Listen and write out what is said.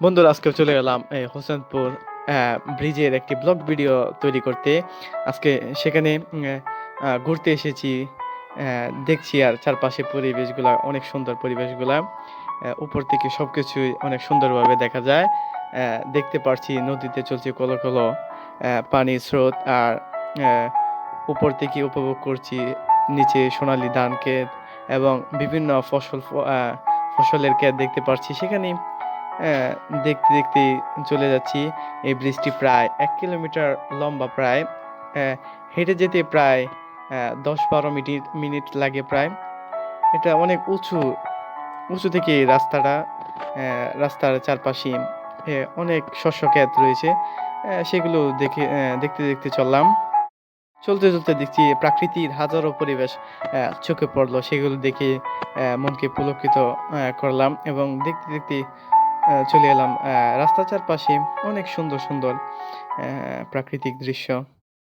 বন্ধুরা, আজকে চলে গেলাম হোসেনপুর ব্রিজের একটি ব্লগ ভিডিও তৈরি করতে। আজকে সেখানে ঘুরতে এসেছি দেখছি আর চারপাশে পরিবেশগুলা, অনেক সুন্দর পরিবেশগুলা। উপর থেকে সব সবকিছুই অনেক সুন্দরভাবে দেখা যায়। দেখতে পারছি নদীতে চলছে কলো কলো পানির স্রোত আর উপর থেকে উপভোগ করছি নিচে সোনালী ধান ক্ষেত এবং বিভিন্ন ফসল ফসলের ক্ষেত দেখতে পাচ্ছি সেখানে দেখতে দেখতে চলে যাচ্ছি। এই ব্রিজটি প্রায় এক কিলোমিটার লম্বা প্রায়। আহ, হেঁটে যেতে প্রায় দশ বারো মিনিট মিনিট লাগে প্রায়। এটা অনেক উঁচু উঁচু থেকে রাস্তাটা রাস্তার চারপাশে অনেক শস্য ক্ষেত রয়েছে। সেগুলো দেখে দেখতে দেখতে চললাম। চলতে চলতে দেখছি প্রাকৃতির হাজারো পরিবেশ চোখে পড়ল। সেগুলো দেখে মনকে পুলকিত করলাম এবং দেখতে দেখতে চলে এলাম রাস্তা রাস্তার চারপাশে অনেক সুন্দর সুন্দর প্রাকৃতিক দৃশ্য।